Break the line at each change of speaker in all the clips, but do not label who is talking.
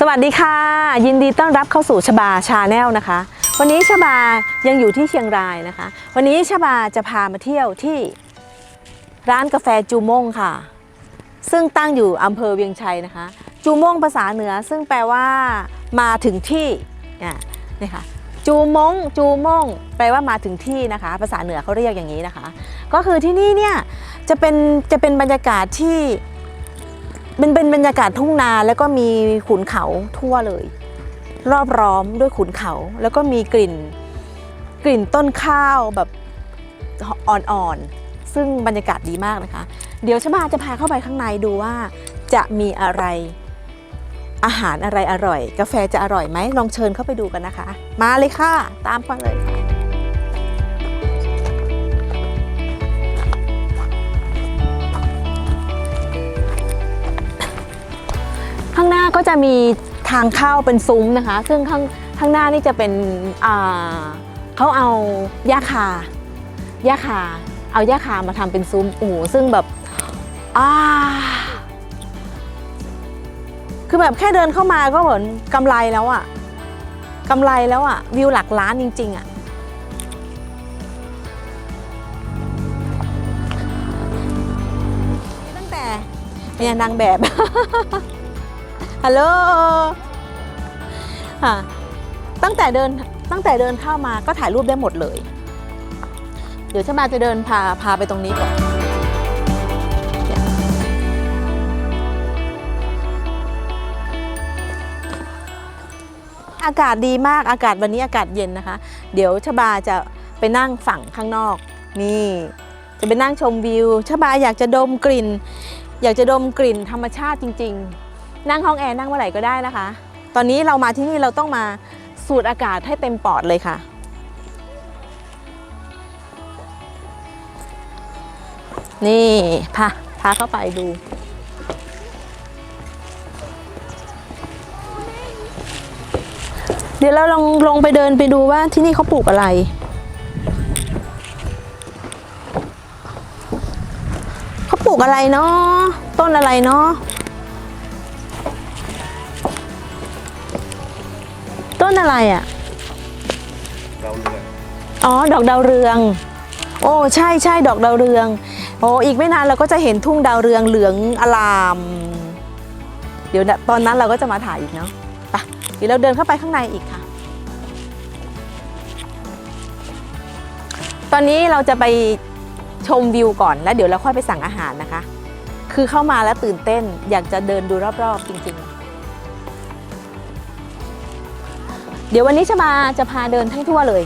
สวัสดีค่ะ ยินดีต้อนรับเข้าสู่ชบาชาแนลนะคะ วันนี้ชบายังอยู่ที่เชียงรายนะคะ วันนี้ชบาจะพามาเที่ยวที่ร้านกาแฟจูมงค่ะ ซึ่งตั้งอยู่อำเภอเวียงชัยนะคะ จูมงภาษาเหนือซึ่งแปลว่ามาถึงที่นี่ค่ะจูมงจูมงแปลว่ามาถึงที่นะคะ ภาษาเหนือเขาเรียกอย่างนี้นะคะ ก็คือที่นี่เนี่ยจะเป็นจะเป็นบรรยากาศที่ มันเป็นบรรยากาศทุ่งนาแล้วก็มีขุนเขาทั่วเลย รอบร้อมด้วยขุนเขา แล้วก็มีกลิ่น กลิ่นต้นข้าวแบบอ่อนๆ ซึ่งบรรยากาศดีมากนะคะ เดี๋ยวชบาจะพาเข้าไปข้างในดูว่าจะมีอะไรอาหารอะไรอร่อย กาแฟจะอร่อยไหมลองเชิญเข้าไปดูกันนะคะ มาเลยค่ะ ตามมาเลยค่ะ ก็จะมีทางเข้าเป็นซุ้มนะคะ ซึ่งข้างข้างหน้านี่จะเป็นเขาเอาหญ้าคาหญ้าคา เอาหญ้าคามาทำเป็นซุ้มโอ้โหซึ่งแบบอ่าคือแบบแค่เดินเข้ามาก็เหมือนกำไรแล้วอะกำไรแล้วอะวิวหลักล้านจริง ๆอะตั้งแต่เนี่ยนางแบบ ฮัลโหลค่ะตั้งแต่เดินตั้งแต่เดินเข้ามาก็ถ่ายรูปได้หมดเลย เดี๋ยวชมาจะเดินพาพาไปตรงนี้ก่อนอากาศดีมากอากาศวันนี้อากาศเย็นนะคะ เดี๋ยวชบาจะไปนั่งฝั่งข้างนอก นี่ จะไปนั่งชมวิวชบาอยากจะดมกลิ่น อยากจะดมกลิ่นธรรมชาติจริง ๆ นั่งห้องแอร์นั่งเมื่อไหร่ก็ได้นะคะ ตอนนี้เรามาที่นี่เราต้องมาสูดอากาศให้เต็มปอดเลยค่ะ นี่พาพาเข้าไปดู เดี๋ยวเราลองลงไปเดินไปดูว่าที่นี่เขาปลูกอะไรเขาปลูกอะไรเนาะต้นอะไรเนาะ ต้นอะไรอะ่ะ
เราเรือ
อ๋อ ดอกดาวเรือง โอ้ใช่ใช่ดอกดาวเรือง โอ้อีกไม่นานเราก็จะเห็นทุ่งดาวเรืองเหลืองอลาม เดี๋ยวนะตอนนั้นเราก็จะมาถ่ายอีกเนาะไปเดี๋ยวเราเดินเข้าไปข้างในอีกค่ะ ตอนนี้เราจะไปชมวิวก่อนแล้วเดี๋ยวเราค่อยไปสั่งอาหารนะคะ คือเข้ามาแล้วตื่นเต้นอยากจะเดินดูรอบๆจริงๆ เดี๋ยววันนี้ชบาจะพาเดินทั้งทั่วเลย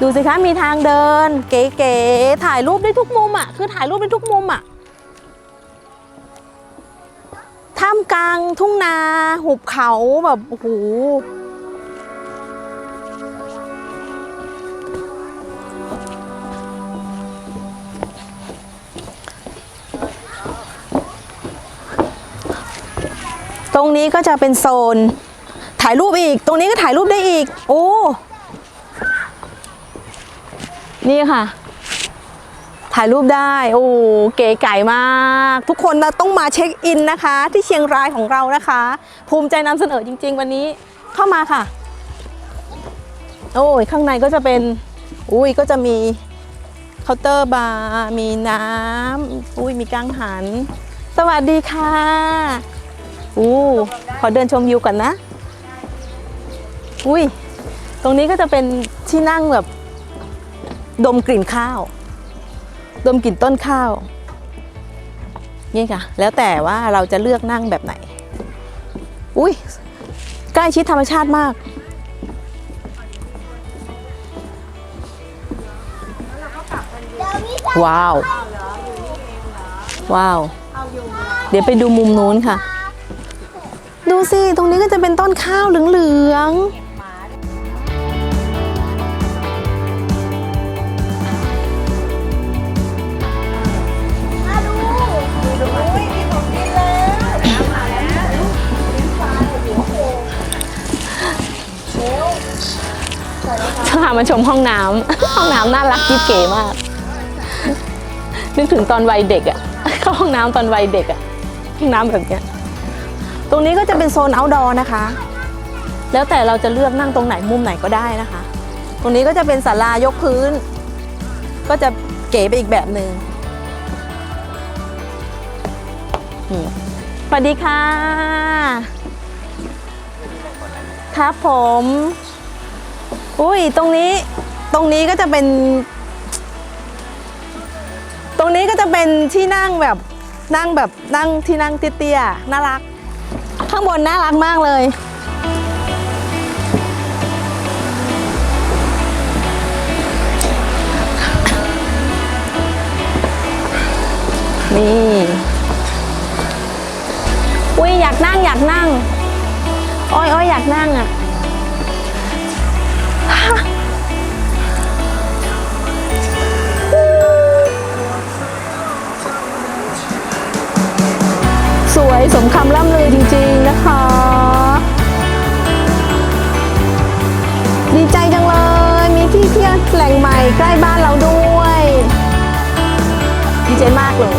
ดูสิคะมีทางเดิน เก๋ๆถ่ายรูปได้ทุกมุมอะคือถ่ายรูปได้ทุกมุมอะท่ามกลางทุ่งนาหุบเขาแบบโอ้โหตรงนี้ก็จะเป็นโซน ถ่ายรูปอีก ตรงนี้ก็ถ่ายรูปได้อีก โอ้ นี่ค่ะ ถ่ายรูปได้ โอ้ เก๋ไก่มาก ทุกคนนะต้องมาเช็คอินนะคะ ที่เชียงรายของเรานะคะ ภูมิใจนำเสนอจริง ๆ วันนี้ เข้ามาค่ะ โอ้ย ข้างในก็จะเป็น อุ้ย ก็จะมีเคาน์เตอร์บาร์ มีน้ำ อุ้ย มีกังหัน สวัสดีค่ะอู้ขอเดินชมวิวก่อนนะ อุ้ย ตรงนี้ก็จะเป็นที่นั่งแบบ ดมกลิ่นข้าว ดมกลิ่นต้นข้าว นี่ค่ะ แล้วแต่ว่าเราจะเลือกนั่งแบบไหน อุ้ย ใกล้ชิดธรรมชาติมาก ว้าว ว้าว เดี๋ยวไปดูมุมนู้นค่ะ ดูสิ ตรงนี้ก็จะเป็นต้นข้าวเหลือง ๆ จะพามาชมห้องน้ำห้องน้ำน่ารักกิ๊บเก๋มาก นึกถึงตอนวัยเด็กอะเข้าห้องน้ำตอนวัยเด็กอะห้องน้ำแบบเนี้ยตรงนี้ก็จะเป็นโซนอ outdoor นะคะ แล้วแต่เราจะเลือกนั่งตรงไหนมุมไหนก็ได้นะคะ ตรงนี้ก็จะเป็นศาลายกพื้น ก็จะเก๋ไปอีกแบบหนึ่งนี่สวัสดีค่ะ ครับผม อุ้ยตรงนี้ตรงนี้ก็จะเป็น ตรงนี้ก็จะเป็นที่นั่งแบบนั่งแบบนั่งที่นั่งเตี้ยๆน่ารัก ข้างบนน่ารักมากเลยนี่อุ้ยอยากนั่งอยากนั่ง อ้อยอ้อยอยากนั่งอะ ร่ำลือจริงๆนะคะ ดีใจจังเลย มีที่เที่ยวแหล่งใหม่ใกล้บ้านเราด้วย ดีใจมากเลย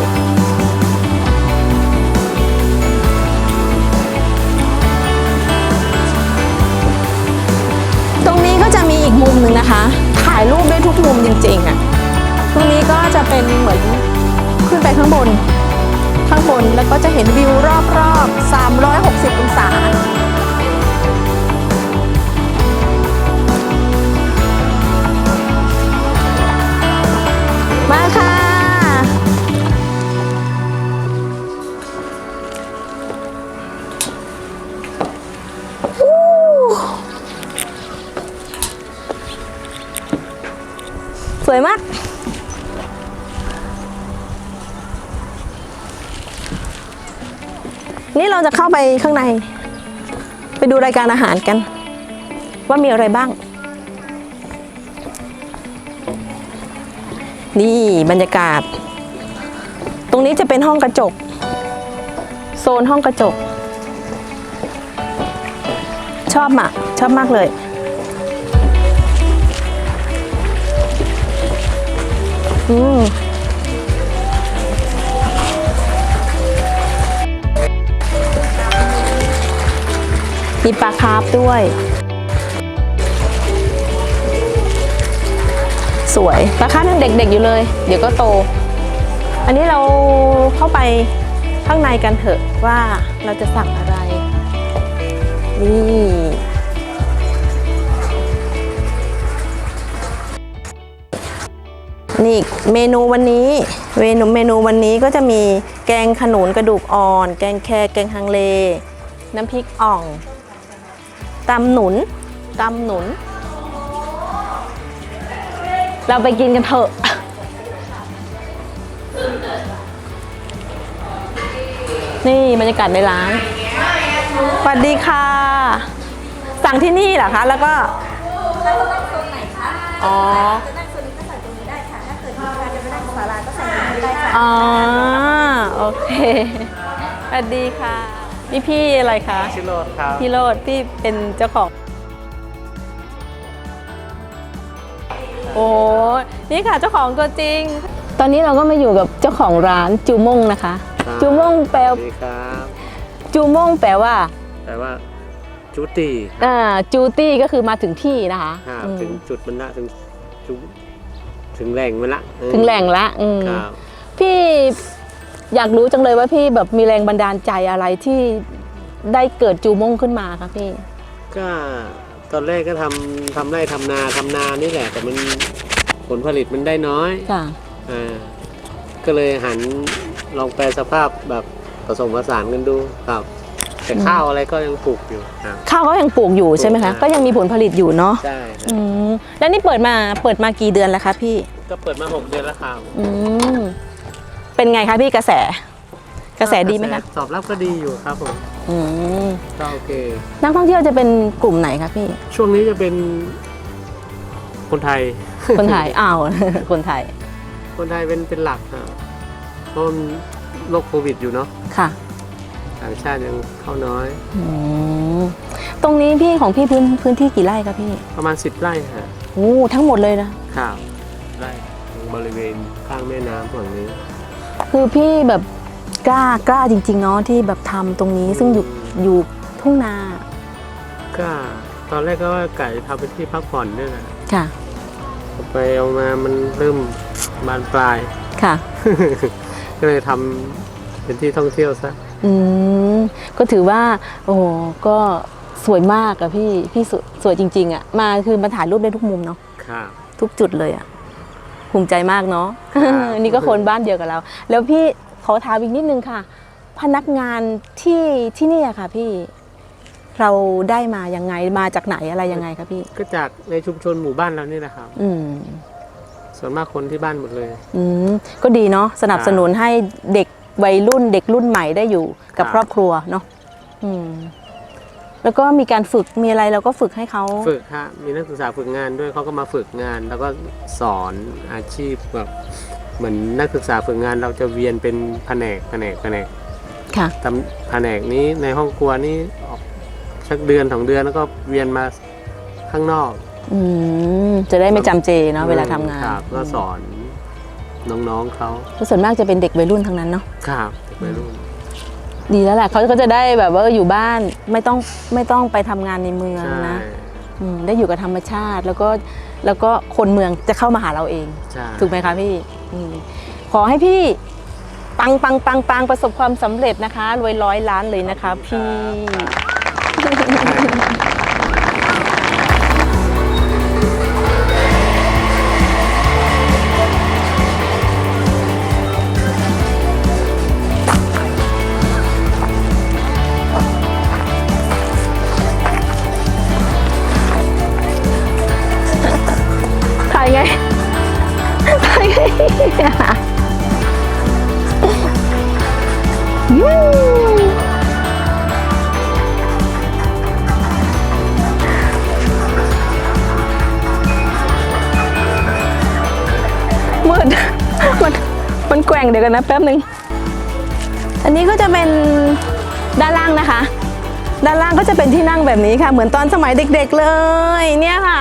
ตรงนี้ก็จะมีอีกมุมหนึ่งนะคะ ถ่ายรูปได้ทุกมุมจริงๆอะ่ะ ตรงนี้ก็จะเป็นเหมือนขึ้นไปข้างบน แล้วก็จะเห็นวิวรอบๆ 360 องศามาค่ะ สวยมาก นี่เราจะเข้าไปข้างใน ไปดูรายการอาหารกัน ว่ามีอะไรบ้าง นี่บรรยากาศ ตรงนี้จะเป็นห้องกระจก โซนห้องกระจก ชอบมากชอบมากเลยอืม มีปลาคาร์ฟด้วย สวยปลาคาร์ฟยังเด็กๆอยู่เลย เดี๋ยวก็โต อันนี้เราเข้าไปข้างในกันเถอะว่าเราจะสั่งอะไร นี่นี่เมนูวันนี้เมนูเมนูวันนี้ก็จะมีแกงขนุนกระดูกอ่อน แกงแคแกงฮังเล น้ำพริกอ่อง ตำหนุนตำหนุน เราไปกินกันเถอะนี่บรรยากาศในร้าน สวัสดีค่ะ สั่งที่นี่เหรอคะ แล้วก็
แล้วเรานั่งโซนไหนคะ
อ๋อ
จะนั่งโซนนี้ก็ใส่ตรงนี้ได้ค่ะ ถ้าเกิดมีการจะไปนั่งศาลาก็ใส่ตรงนี้ได้ค่ะ
อ๋อ โอเค สวัสดีค่ะ พี่พี่อะไรคะ
ชิโรดครับ
พี่โรดพี่เป็นเจ้าของ โอ้นี่ค่ะเจ้าของตัวจริง ตอนนี้เราก็มาอยู่กับเจ้าของร้านจูม่งนะคะ
ครับ
จูม่งแปล
สวัสดีครับ
จูม่งแปลว่า
แต่ว่าจุติ
อ่าจูตี้ก็คือมาถึงที่นะคะ
ครับ
อืม
ถึงจุดมันละถึงจุดถึงแหล่งมันละเออ
ถึงแหล่งละอืม
ครับ
พี่ อยากรู้จังเลยว่าพี่แบบมีแรงบันดาลใจอะไรที่ได้เกิดจูม่งขึ้นมาคะพี่
ก็ตอนแรกก็ทำทำไร่ทำนาทำนานี่แหละ แต่มันผลผลิตมันได้น้อย
ค่ะ
อ่าก็เลยหันลองแปลสภาพแบบผสมผสานกันดูครับ แต่
อืม
ข้าวอะไรก็ยังปลูกอยู่ครับ
ข้าวก็ยังปลูกอยู่ใช่ไหม
ปลู
คะ
กค่ะ
ก็ยังมีผลผลิตอยู่เนาะ
ใช่ครับ
อืมแล้วนี่เปิดมาเปิดมากี่เดือนแล้วคะพี่
ก็เปิดมาหกเดือนแล้วครับ
อืม เป็นไงคะพี่กระแส กระแสดีไหมคะ
ตอบรับก็ดีอยู่ครับผม
อืม
ก็โอเค
นักท่องเที่ยวจะเป็นกลุ่มไหนคะพี่
ช่วงนี้จะเป็นคนไทย
คนไทยอ้าวคนไทย
คนไทยเป็นเป็นหลักครับเพราะมันโรคโควิดอยู่เนาะ
ค่ะ
ต่างชาติยังเข้าน้อย
อืมตรงนี้พี่ของพี่พื้นพื้นที่กี่ไร่คะพี่
ประมาณสิบไร่ฮะ
โอ้ทั้งหมดเลยนะ
ข้าวไร่ตรงบริเวณข้างแม่น้ำฝั่งนี้
คือพี่แบบกล้ากล้าจริง ๆ เนาะที่แบบทำตรงนี้ซึ่งอยู่อยู่ทุ่งนา
ก็ตอนแรกก็ว่าไก่ทำเป็นที่พักผ่อนด้วยนะ
ค่ะ
เอาไปเอามามันเริ่มบานปลาย
ค่ะ
ก็เลยทำเป็นที่ท่องเที่ยวซะ
อืมก็ถือว่า โอ้โหก็สวยมากอะพี่พี่สวยสวยจริง ๆอะมาคือมาถ่ายรูปได้ทุกมุมเนาะ
ครับ
ทุกจุดเลยอะ ภูมิใจมากเนาะ
ครับ
นี่ก็คนบ้านเดียวกับเรา แล้วพี่ขอถามอีกนิดนึงค่ะ พนักงานที่ที่นี่อะค่ะพี่เราได้มายังไงมาจากไหนอะไรยังไงคะพี่
ก็จากในชุมชนหมู่บ้านเรานี่แหละครับ
อืม
ส่วนมากคนที่บ้านหมดเลย
อืมก็ดีเนาะสนับสนุนให้เด็กวัยรุ่นเด็กรุ่นใหม่ได้อยู่กับ
ครับ
ครอบครัวเนาะอืม แล้วก็มีการฝึกมีอะไรเราก็ฝึกให้เขา
ฝึกฮะมีนักศึกษาฝึกงานด้วยเขาก็มาฝึกงาน แล้วก็สอนอาชีพแบบเหมือนนักศึกษาฝึกงานเราจะเวียนเป็นแผนกแผนกแผนก
ค่ะ
ตำแผนกนี้ในห้องครัวนี้ออกสักเดือนสองเดือนแล้วก็เวียนมาข้างนอก
อืมจะได้ไม่จำเจเนาะเวลาทำงาน
ครับก็สอนน้องๆเขา
ก็ส่วนมากจะเป็นเด็กวัยรุ่นทั้งนั้นเนาะ
ครับเด็กวัยรุ่น
ดีแล้วแหละเขาก็จะได้แบบว่าอยู่บ้านไม่ต้องไม่ต้องไปทำงานในเมือง
ใช่
นะอืมได้อยู่กับธรรมชาติแล้วก็แล้วก็คนเมืองจะเข้ามาหาเราเอง
ใช่
ถูกไหมคะพี่อืมขอให้พี่ปังปังปังปังประสบความสำเร็จนะคะ รวยร้อยล้านเลยนะคะพี่ถ่า งเดี๋ยวกันนะแป๊บหนึ่งอันนี้ก็จะเป็นด้านล่างนะคะ ด้านล่างก็จะเป็นที่นั่งแบบนี้ค่ะ เหมือนตอนสมัยเด็ก ๆเลยเนี่ยค่ะ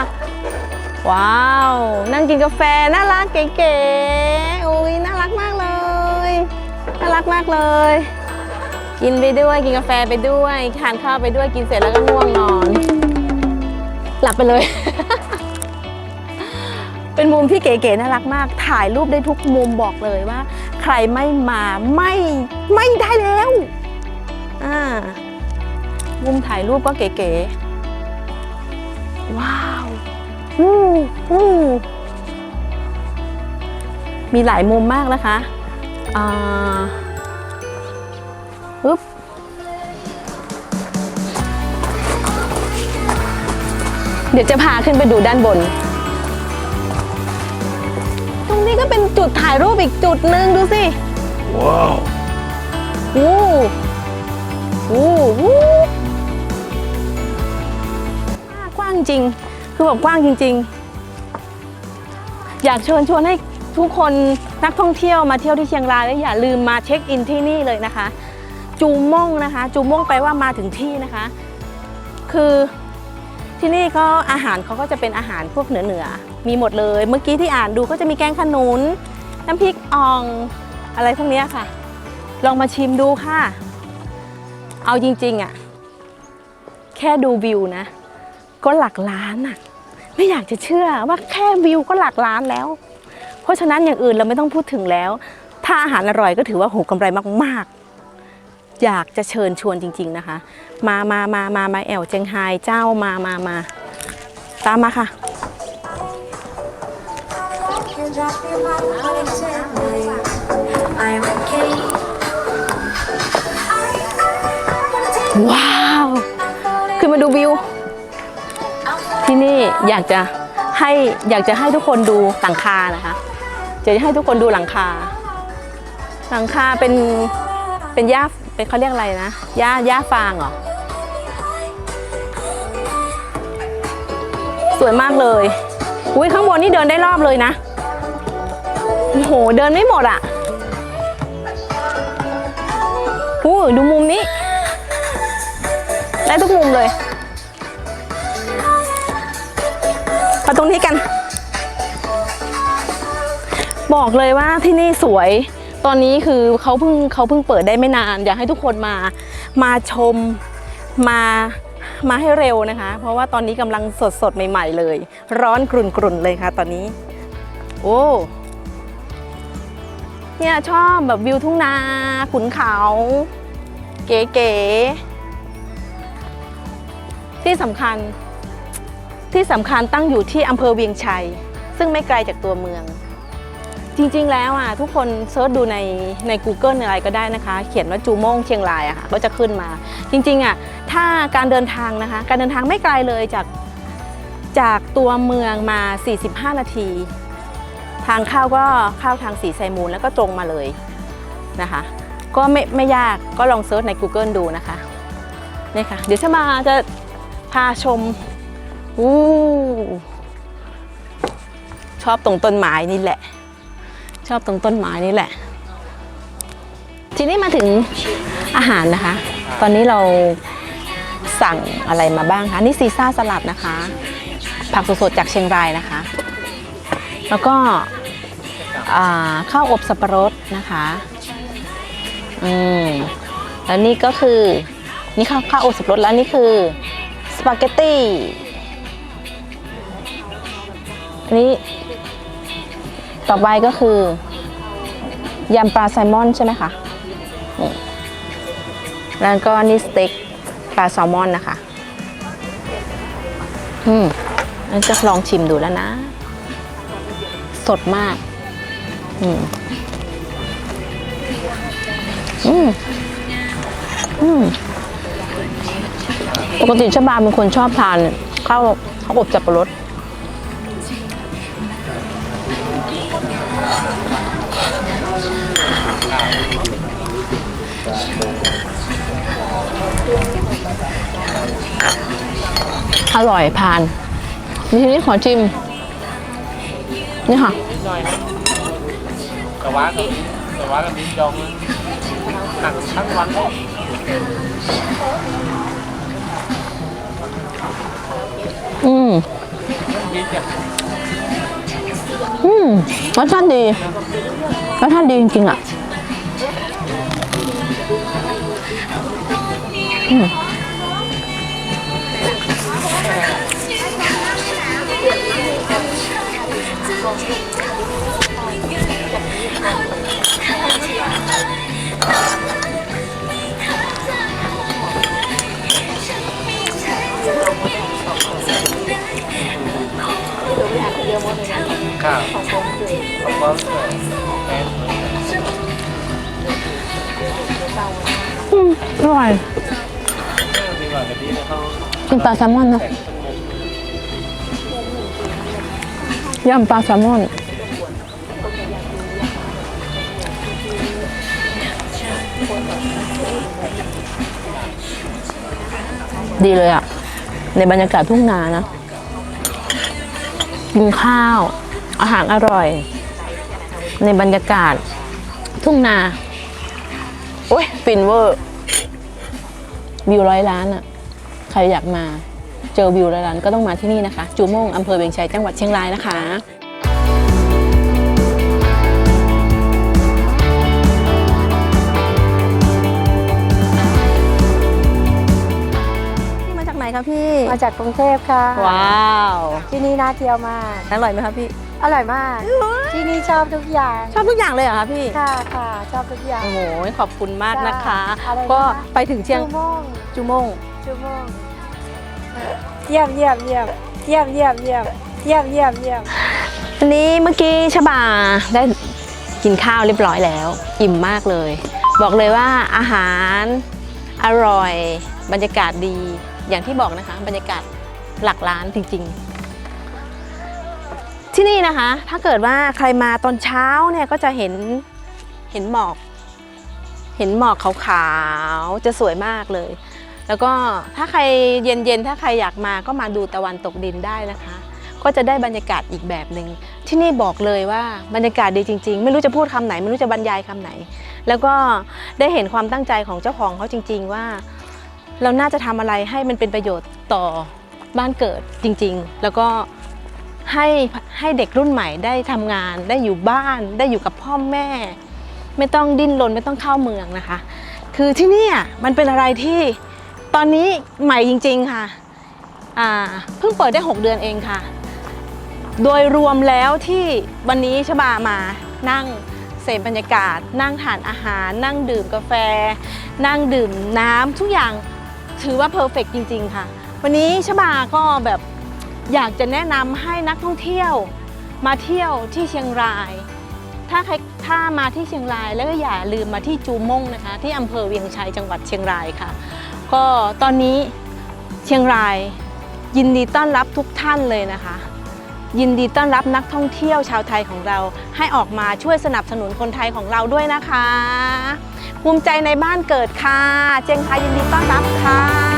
ว้าว นั่งกินกาแฟน่ารักเก๋ๆอุ้ยน่ารักมากเลยน่ารักมากเลย กินไปด้วยกินกาแฟไปด้วยทานข้าวไปด้วยกินเสร็จแล้วก็ง่วงนอน หลับไปเลยเป็นมุมที่เก๋ๆน่ารักมาก ถ่ายรูปได้ทุกมุมบอกเลยว่า ใครไม่มาไม่ไม่ได้แล้วอ่ามุมถ่ายรูปก็เก๋ๆว้าววู้วู้มีหลายมุมมากนะคะอ่าปึ๊บเดี๋ยวจะพาขึ้นไปดูด้านบน นี้ก็เป็นจุดถ่ายรูปอีกจุดหนึ่งดูสิ ว้าววู้วู้วู้กว้างจริง คือแบบกว้างจริง ๆ อยากเชิญชวนให้ทุกคนนักท่องเที่ยวมาเที่ยวที่เชียงรายแล้วอย่าลืมมาเช็คอินที่นี่เลยนะคะ จูม่งนะคะ จูม่งแปลว่ามาถึงที่นะคะ คือที่นี่ก็อาหารเขาก็จะเป็นอาหารพวกเหนือเหนือๆ มีหมดเลย เมื่อกี้ที่อ่านดูก็จะมีแกงขนุน น้ำพริกอ่องอะไรพวกนี้ค่ะ ลองมาชิมดูค่ะ เอาจริงๆอะ่ะ แค่ดูวิวนะ ก็หลักล้านอะ่ะ ไม่อยากจะเชื่อว่าแค่วิวก็หลักล้านแล้ว เพราะฉะนั้นอย่างอื่นเราไม่ต้องพูดถึงแล้ว ถ้าอาหารอร่อยก็ถือว่าโหกำไรมากๆ อยากจะเชิญชวนจริง ๆนะคะ มามามามามาแอวเจียงไฮ้เจ้ามามามาตามมาค่ะ ว้าว ขึ้นมาดูวิว ที่นี่อยากจะให้อยากจะให้ทุกคนดูหลังคานะคะ จะให้ทุกคนดูหลังคา หลังคาเป็นเป็นหญ้าเป็นเขาเรียกอะไรนะหญ้าหญ้าฟางเหรอ สวยมากเลย อุ้ยข้างบนนี่เดินได้รอบเลยนะ โอ้โห เดินไม่หมดอะอู้ดูมุมนี้ ได้ทุกมุมเลยมาตรงนี้กัน บอกเลยว่าที่นี่สวย ตอนนี้คือเขาเพิ่งเขาเพิ่งเปิดได้ไม่นาน อยากให้ทุกคนมา มาชม มามาให้เร็วนะคะ เพราะว่าตอนนี้กำลังสดสดใหม่ ๆ เลย ร้อนกรุ่นๆเลยค่ะ ตอนนี้ โอ้ เนี่ยชอบแบบวิวทุ่งนาขุนเขา เก๋ๆที่สำคัญ ที่สำคัญตั้งอยู่ที่อำเภอเวียงชัย ซึ่งไม่ไกลจากตัวเมือง จริงๆแล้วอะทุกคนเซิร์ชดูในใน Google อะไรก็ได้นะคะ เขียนว่าจูโม่งเชียงรายอะค่ะก็จะขึ้นมา จริงๆอะถ้าการเดินทางนะคะ การเดินทางไม่ไกลเลยจากจากตัวเมืองมา 45 นาที ทางเข้าก็เข้าทางสีไซมูลแล้วก็ตรงมาเลยนะคะ ก็ไม่ไม่ยากก็ลองเซิร์ชใน Google ดูนะคะนี่ค่ะ เดี๋ยวชมาจะพาชมอู้ชอบตรงต้นไม้นี่แหละ ชอบตรงต้นไม้นี่แหละ ทีนี้มาถึงอาหารนะคะ ตอนนี้เราสั่งอะไรมาบ้างคะ นี่ซีซ่าสลัดนะคะ ผักสดๆจากเชียงรายนะคะ แล้วก็ ข้าวอบสับปะรดนะคะอืมแล้วนี่ก็คือนี่ข้าวข้าวอบสับปะรดแล้วนี่คือสปาเกตตี้อันนี้ต่อไปก็คือยำปลาแซลมอนใช่ไหมคะนี่แล้วก็นี่สเต็กปลาแซลมอนนะคะ อืมนั่นจะลองชิมดูแล้วนะ สดมาก อืมอืมอืมปกติชบาเป็นคนชอบทานข้าวข้าวอบจับปะรดอร่อยผ่าน ทีนี้ขอชิม นี่ค่ะ
นิดหน่อยนะ แต่ว่ากับแต่ว่ากับมิ้นยองหนักทั้งวันเลย
อืม
มิ้นจะ
อืมรสชาติดีรสชาติดีจริงๆอะ อืม
กิน
ปลาแซลมอนนะ
แต่งทั้งหมด
ยำปลาแซลมอนดีเลยอะในบรรยากาศทุ่งนานะกินข้าว อาหารอร่อย ในบรรยากาศทุ่งนา โอ้ยฟินเวอร์ วิวร้อยล้านอะ ใครอยากมาเจอวิวร้อยล้านก็ต้องมาที่นี่นะคะ จูโม่งอำเภอเวียงชัยจังหวัดเชียงรายนะคะมาจากไหนคะพี่
มาจากกรุงเทพค่ะ
ว้าว
ที่นี่น่าเที่ยวมาก
อร่อยไหมคะพี่
อร่อยมาก ที่นี่ชอบทุกอย่าง
ชอบทุกอย่างเลยเหรอคะพี่
ค่ะค่ะชอบทุกอย่าง
โอ้โหขอบคุณมากนะคะ
จ้ะอะไรนะคะ
ก็ไปถึงเชียง
ชั่วโมง
จูโม่ง
ชั่วโมงเยี่ยมเยี่ยมเยี่ยมเยี่ยมเยี่ยมเยี่ยมเยี่ยมเยี่ยมเยี่ยม
วันนี้เมื่อกี้ชบาได้กินข้าวเรียบร้อยแล้ว อิ่มมากเลย บอกเลยว่าอาหารอร่อย บรรยากาศดีอย่างที่บอกนะคะ บรรยากาศหลักล้านจริง ๆ ที่นี่นะคะ ถ้าเกิดว่าใครมาตอนเช้าเนี่ยก็จะเห็นเห็นหมอก เห็นหมอกขาวๆจะสวยมากเลย แล้วก็ถ้าใครเย็นๆ ถ้าใครอยากมาก็มาดูตะวันตกดินได้นะคะ ก็จะได้บรรยากาศอีกแบบหนึ่งที่นี่บอกเลยว่าบรรยากาศดีจริง ๆ ไม่รู้จะพูดคำไหน ไม่รู้จะบรรยายคำไหน แล้วก็ได้เห็นความตั้งใจของเจ้าของเขาจริง ๆ ว่า เราน่าจะทำอะไรให้มันเป็นประโยชน์ต่อบ้านเกิดจริง ๆ แล้วก็ให้ให้เด็กรุ่นใหม่ได้ทำงาน ได้อยู่บ้าน ได้อยู่กับพ่อแม่ ไม่ต้องดิ้นรนไม่ต้องเข้าเมืองนะคะ คือที่นี่มันเป็นอะไรที่ ตอนนี้ใหม่จริง ๆค่ะเพิ่งเปิดได้ 6 เดือนเองค่ะ โดยรวมแล้วที่วันนี้ชบามานั่งเสพบรรยากาศ นั่งทานอาหาร นั่งดื่มกาแฟ นั่งดื่มน้ำทุกอย่างถือว่าเพอร์เฟกจริง ๆ ค่ะ วันนี้ชบาก็แบบอยากจะแนะนำให้นักท่องเที่ยวมาเที่ยวที่เชียงราย ถ้าใครถ้ามาที่เชียงรายแล้วก็อย่าลืมมาที่จูมงนะคะ ที่อำเภอเวียงชัยจังหวัดเชียงรายค่ะ ก็ตอนนี้เชียงรายยินดีต้อนรับทุกท่านเลยนะคะ ยินดีต้อนรับนักท่องเที่ยวชาวไทยของเรา ให้ออกมาช่วยสนับสนุนคนไทยของเราด้วยนะคะ ภูมิใจในบ้านเกิดค่ะ เจียงไคยินดีต้อนรับค่ะ